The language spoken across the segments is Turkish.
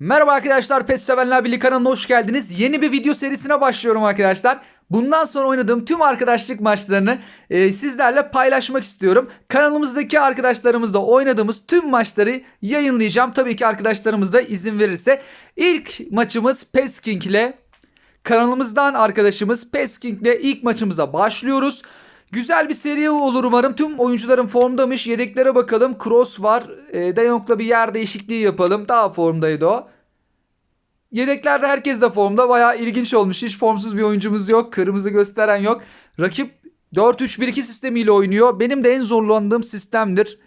Merhaba arkadaşlar PES Sevenler Birliği kanalına hoş geldiniz. Yeni bir video serisine başlıyorum arkadaşlar. Bundan sonra oynadığım tüm arkadaşlık maçlarını e, sizlerle paylaşmak istiyorum. Kanalımızdaki arkadaşlarımızla oynadığımız tüm maçları yayınlayacağım. Tabii ki arkadaşlarımız da izin verirse. İlk maçımız Pesking ile kanalımızdan arkadaşımız Pesking ile ilk maçımıza başlıyoruz. Güzel bir seri olur umarım. Tüm oyuncuların formdamış. Yedeklere bakalım. Cross var. E, De bir yer değişikliği yapalım. Daha formdaydı o. Yedeklerde herkes de formda. Bayağı ilginç olmuş. Hiç formsuz bir oyuncumuz yok. Kırmızı gösteren yok. Rakip 4-3-1-2 sistemiyle oynuyor. Benim de en zorlandığım sistemdir.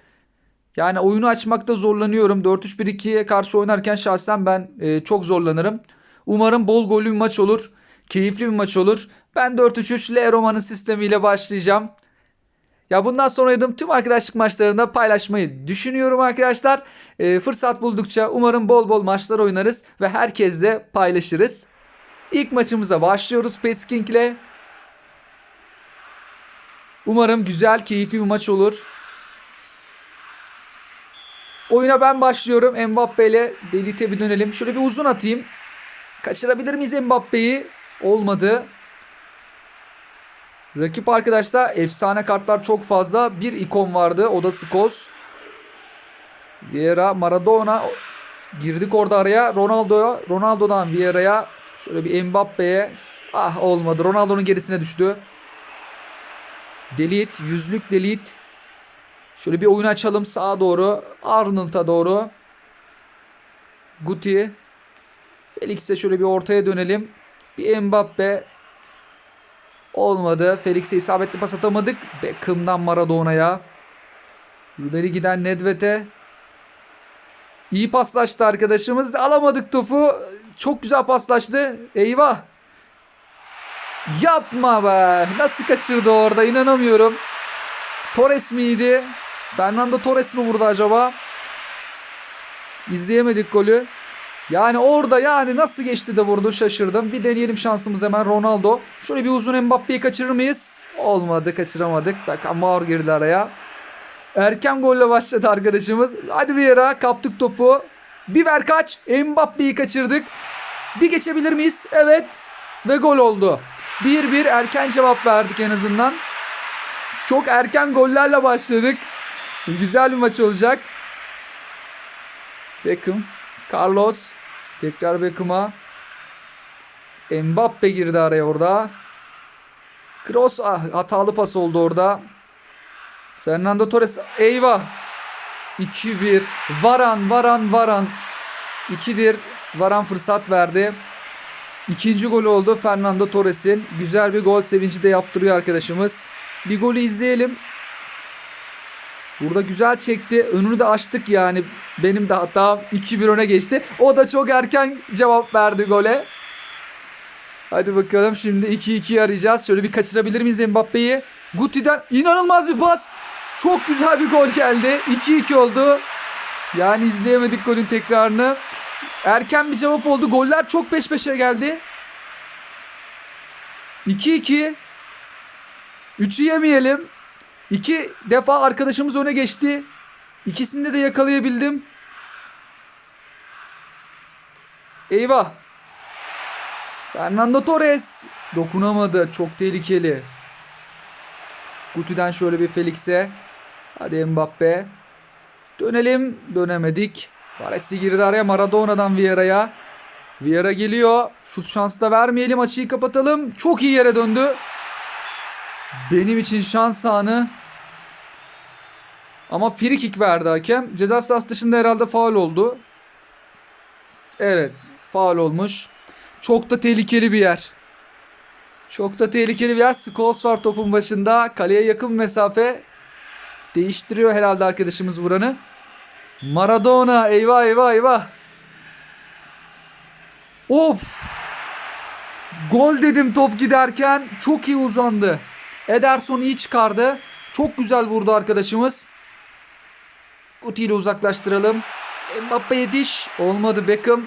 Yani oyunu açmakta zorlanıyorum. 4-3-1-2'ye karşı oynarken şahsen ben e, çok zorlanırım. Umarım bol gollü bir maç olur. Keyifli bir maç olur. Ben 4-3-3 L Roma'nın sistemiyle başlayacağım. Ya bundan sonra oynadığım tüm arkadaşlık maçlarında paylaşmayı düşünüyorum arkadaşlar. E, fırsat buldukça umarım bol bol maçlar oynarız ve herkesle paylaşırız. İlk maçımıza başlıyoruz Pesking ile. Umarım güzel, keyifli bir maç olur. Oyuna ben başlıyorum. Mbappe ile Delite bir dönelim. Şöyle bir uzun atayım. Kaçırabilir miyiz Mbappe'yi? Olmadı. Rakip arkadaşlar efsane kartlar çok fazla. Bir ikon vardı. O da Scholes. Vieira, Maradona. Girdik orada araya. Ronaldo'ya. Ronaldo'dan Vieira'ya. Şöyle bir Mbappe'ye. Ah olmadı. Ronaldo'nun gerisine düştü. Delete. Yüzlük delete. Şöyle bir oyun açalım sağa doğru. Arnold'a doğru. Guti. Felix'e şöyle bir ortaya dönelim. Bir Mbappe. Olmadı. Felix'e isabetli pas atamadık. Beckham'dan Maradona'ya. Rüberi giden Nedved'e. İyi paslaştı arkadaşımız. Alamadık topu. Çok güzel paslaştı. Eyvah. Yapma be. Nasıl kaçırdı orada inanamıyorum. Torres miydi? Fernando Torres mi vurdu acaba? İzleyemedik golü. Yani orada yani nasıl geçti de vurdu şaşırdım. Bir deneyelim şansımız hemen Ronaldo. Şöyle bir uzun Mbappe'yi kaçırır mıyız? Olmadı kaçıramadık. Bak Maur girdi araya. Erken golle başladı arkadaşımız. Hadi Vieira kaptık topu. Bir ver kaç. Mbappe'yi kaçırdık. Bir geçebilir miyiz? Evet. Ve gol oldu. 1-1 erken cevap verdik en azından. Çok erken gollerle başladık. Güzel bir maç olacak. Beckham. Carlos. Tekrar Beckham'a. Mbappe girdi araya orada. Kroos ah, hatalı pas oldu orada. Fernando Torres eyvah. 2-1. Varan Varan Varan. 2'dir. Varan fırsat verdi. İkinci gol oldu Fernando Torres'in. Güzel bir gol sevinci de yaptırıyor arkadaşımız. Bir golü izleyelim. Burada güzel çekti. Önünü de açtık yani. Benim de hatam 2-1 öne geçti. O da çok erken cevap verdi gole. Hadi bakalım şimdi 2-2 arayacağız. Şöyle bir kaçırabilir miyiz Mbappe'yi? Guti'den inanılmaz bir pas. Çok güzel bir gol geldi. 2-2 oldu. Yani izleyemedik golün tekrarını. Erken bir cevap oldu. Goller çok peş peşe geldi. 2-2. 3'ü yemeyelim. İki defa arkadaşımız öne geçti. İkisinde de yakalayabildim. Eyvah. Fernando Torres dokunamadı. Çok tehlikeli. Guti'den şöyle bir Felix'e. Hadi Mbappe. Dönelim. Dönemedik. Baresi girdi araya. Maradona'dan Vieira'ya. Vieira geliyor. Şut şansı da vermeyelim. Açıyı kapatalım. Çok iyi yere döndü. Benim için şans anı. Ama free kick verdi hakem. Ceza sahası dışında herhalde faul oldu. Evet. Faul olmuş. Çok da tehlikeli bir yer. Çok da tehlikeli bir yer. Scholes var topun başında. Kaleye yakın mesafe. Değiştiriyor herhalde arkadaşımız vuranı. Maradona. Eyvah eyvah eyvah. Of. Gol dedim top giderken. Çok iyi uzandı. Ederson iyi çıkardı. Çok güzel vurdu arkadaşımız. Guti ile uzaklaştıralım. Mbappe yetiş. Olmadı Beckham.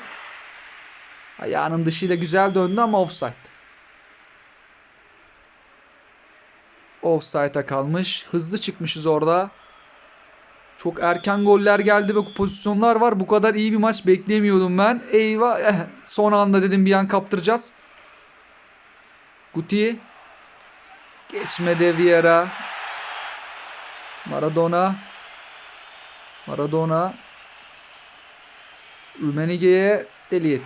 Ayağının dışıyla güzel döndü ama offside. Offside'a kalmış. Hızlı çıkmışız orada. Çok erken goller geldi ve pozisyonlar var. Bu kadar iyi bir maç beklemiyordum ben. Eyvah. eh, Son anda dedim bir an kaptıracağız. Guti. Geçmedi Vieira. Maradona. Maradona. Rumenige'ye Deliyet.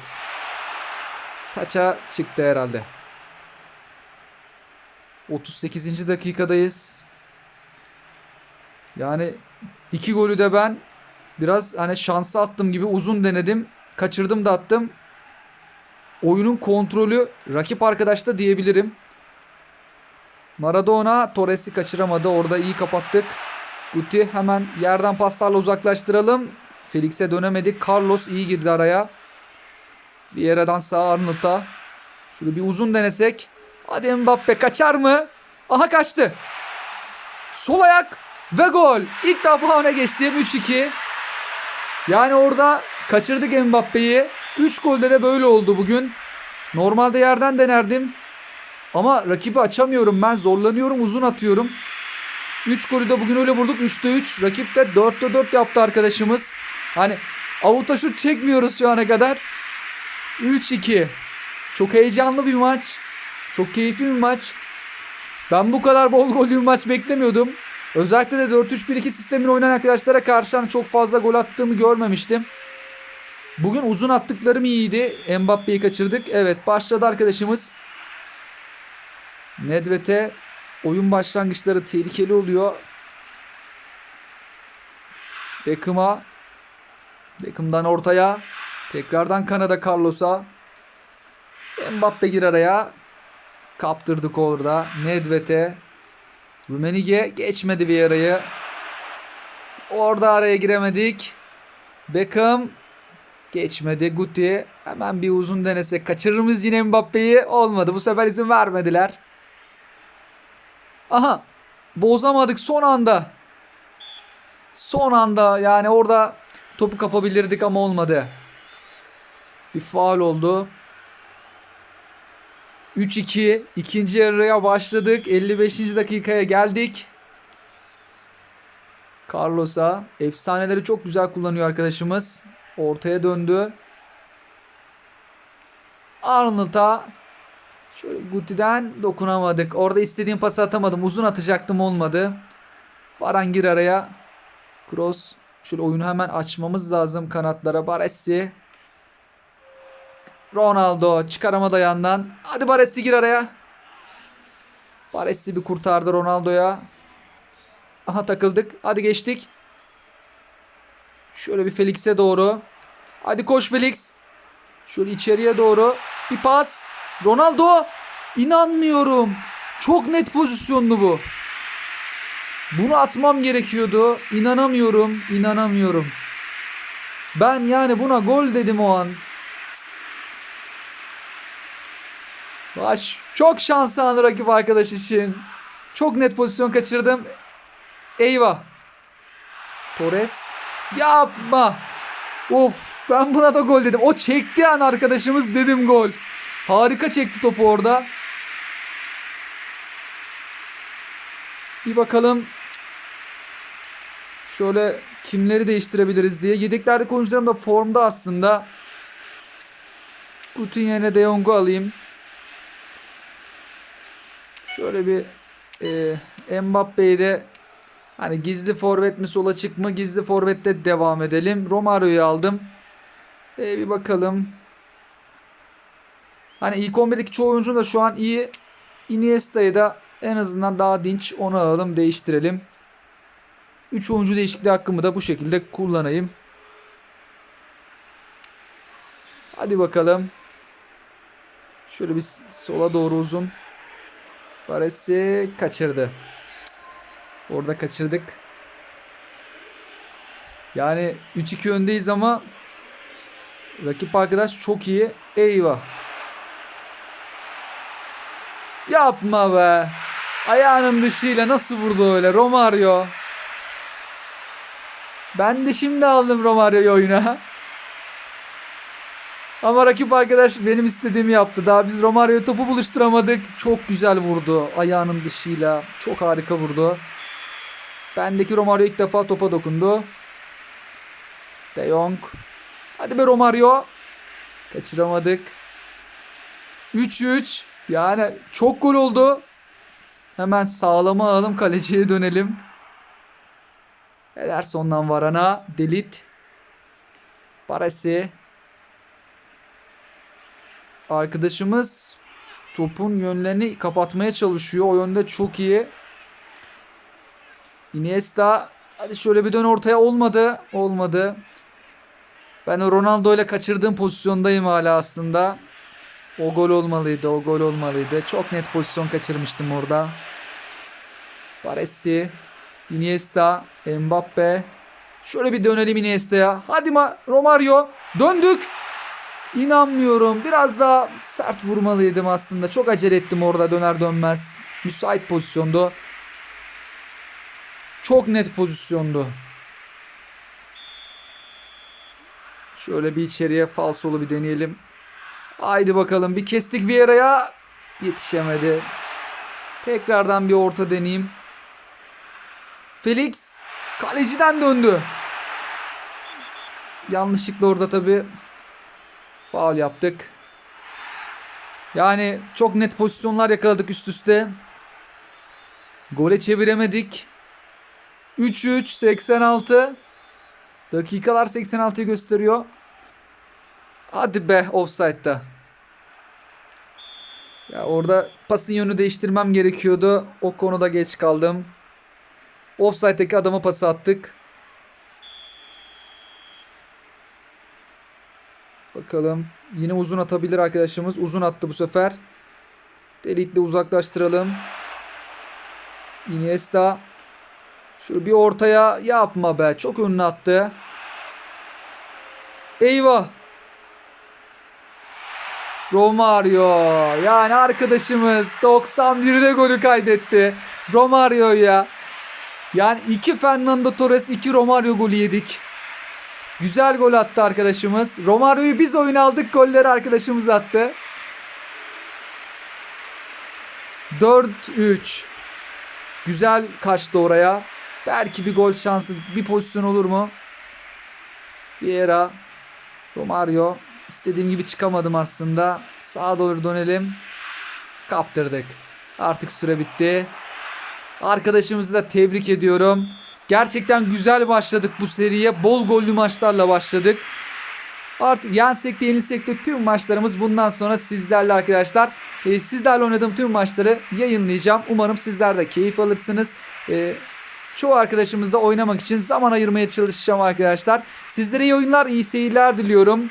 Taça çıktı herhalde. 38. dakikadayız. Yani iki golü de ben biraz hani şansı attım gibi uzun denedim. Kaçırdım da attım. Oyunun kontrolü rakip arkadaşta diyebilirim. Maradona Torres'i kaçıramadı. Orada iyi kapattık. Guti hemen yerden paslarla uzaklaştıralım. Felix'e dönemedik. Carlos iyi girdi araya. Vieira'dan sağ Arnold'a. Şöyle bir uzun denesek. Hadi Mbappe kaçar mı? Aha kaçtı. Sol ayak ve gol. İlk defa öne geçtiğim 3-2. Yani orada kaçırdık Mbappe'yi. 3 golde de böyle oldu bugün. Normalde yerden denerdim. Ama rakibi açamıyorum ben. Zorlanıyorum uzun atıyorum. 3 golü de bugün öyle vurduk. 3'te 3. Rakip de 4'te 4 yaptı arkadaşımız. Hani avuta şut çekmiyoruz şu ana kadar. 3-2. Çok heyecanlı bir maç. Çok keyifli bir maç. Ben bu kadar bol gollü bir maç beklemiyordum. Özellikle de 4-3-1-2 sistemini oynayan arkadaşlara karşı hani çok fazla gol attığımı görmemiştim. Bugün uzun attıklarım iyiydi. Mbappe'yi kaçırdık. Evet başladı arkadaşımız. Nedved'e oyun başlangıçları tehlikeli oluyor. Beckham'a Beckham'dan ortaya. Tekrardan Kanada Carlos'a. Mbappe gir araya. Kaptırdık orada. Nedved'e. Rumenige geçmedi Vieira'yı. Orada araya giremedik. Beckham geçmedi. Guti hemen bir uzun denesek kaçırır mıyız yine Mbappe'yi? Olmadı. Bu sefer izin vermediler. Aha. Bozamadık son anda. Son anda yani orada topu kapabilirdik ama olmadı. Bir faul oldu. 3-2 ikinci yarıya başladık. 55. dakikaya geldik. Carlos'a efsaneleri çok güzel kullanıyor arkadaşımız. Ortaya döndü. Arnold'a şöyle Guti'den dokunamadık. Orada istediğim pası atamadım. Uzun atacaktım olmadı. Varan gir araya. Cross. Şöyle oyunu hemen açmamız lazım kanatlara. Baresi. Ronaldo çıkaramadı ayağından. Hadi Baresi gir araya. Baresi bir kurtardı Ronaldo'ya. Aha takıldık. Hadi geçtik. Şöyle bir Felix'e doğru. Hadi koş Felix. Şöyle içeriye doğru. Bir pas. Ronaldo. İnanmıyorum. Çok net pozisyonlu bu. Bunu atmam gerekiyordu. İnanamıyorum. İnanamıyorum. Ben yani buna gol dedim o an. Baş, çok şans anı rakip arkadaş için. Çok net pozisyon kaçırdım. Eyvah. Torres. Yapma. Of ben buna da gol dedim. O çekti an arkadaşımız dedim gol. Harika çekti topu orada. Bir bakalım. Şöyle kimleri değiştirebiliriz diye. Yedeklerdeki oyuncularım da formda aslında. Yerine De Jong'u alayım. Şöyle bir e, Mbappe'yi de hani gizli forvet mi sola çık mı gizli forvette devam edelim. Romario'yu aldım. E, bir bakalım. Hani ilk 11'deki çoğu oyuncu da şu an iyi. Iniesta'yı da en azından daha dinç onu alalım değiştirelim. 3 oyuncu değişikliği hakkımı da bu şekilde kullanayım. Hadi bakalım. Şöyle bir sola doğru uzun. Baresi kaçırdı. Orada kaçırdık. Yani 3-2 öndeyiz ama rakip arkadaş çok iyi. Eyvah. Yapma be. Ayağının dışıyla nasıl vurdu öyle Romario. Ben de şimdi aldım Romario'yu oyuna. Ama rakip arkadaş benim istediğimi yaptı. Daha biz Romario topu buluşturamadık. Çok güzel vurdu ayağının dışıyla. Çok harika vurdu. Bendeki Romario ilk defa topa dokundu. De Jong. Hadi be Romario. Kaçıramadık. 3-3. Yani çok gol oldu. Hemen sağlama alalım. Kaleciye dönelim. Ederson'dan Varana. Delit. Baresi. Arkadaşımız topun yönlerini kapatmaya çalışıyor. O yönde çok iyi. Iniesta. Hadi şöyle bir dön ortaya. Olmadı. Olmadı. Ben Ronaldo ile kaçırdığım pozisyondayım hala aslında. O gol olmalıydı. O gol olmalıydı. Çok net pozisyon kaçırmıştım orada. Baresi. Iniesta. Mbappe. Şöyle bir dönelim Iniesta'ya. Hadi ma Romario. Döndük. İnanmıyorum. Biraz daha sert vurmalıydım aslında. Çok acele ettim orada döner dönmez. Müsait pozisyondu. Çok net pozisyondu. Şöyle bir içeriye falsolu bir deneyelim. Haydi bakalım bir kestik Vieira'ya. Yetişemedi. Tekrardan bir orta deneyeyim. Felix kaleciden döndü. Yanlışlıkla orada tabi faul yaptık. Yani çok net pozisyonlar yakaladık üst üste. Gole çeviremedik. 3-3 86. Dakikalar 86'yı gösteriyor. Hadi be offside'da. Ya orada pasın yönü değiştirmem gerekiyordu. O konuda geç kaldım. Offside'daki adama pası attık. Bakalım. Yine uzun atabilir arkadaşımız. Uzun attı bu sefer. Delikle uzaklaştıralım. Iniesta. Şöyle bir ortaya yapma be. Çok önüne attı. Eyvah. Romario. Yani arkadaşımız 91'de golü kaydetti. Romario ya. Yani iki Fernando Torres, iki Romario golü yedik. Güzel gol attı arkadaşımız. Romario'yu biz oyun aldık. Golleri arkadaşımız attı. 4-3. Güzel kaçtı oraya. Belki bir gol şansı, bir pozisyon olur mu? Vieira, Romario. İstediğim gibi çıkamadım aslında. Sağa doğru dönelim. Kaptırdık. Artık süre bitti. Arkadaşımızı da tebrik ediyorum. Gerçekten güzel başladık bu seriye. Bol gollü maçlarla başladık. Artık yensek de yenilsek de tüm maçlarımız bundan sonra sizlerle arkadaşlar. Ee, sizlerle oynadığım tüm maçları yayınlayacağım. Umarım sizler de keyif alırsınız. Ee, çoğu arkadaşımızla oynamak için zaman ayırmaya çalışacağım arkadaşlar. Sizlere iyi oyunlar, iyi seyirler diliyorum.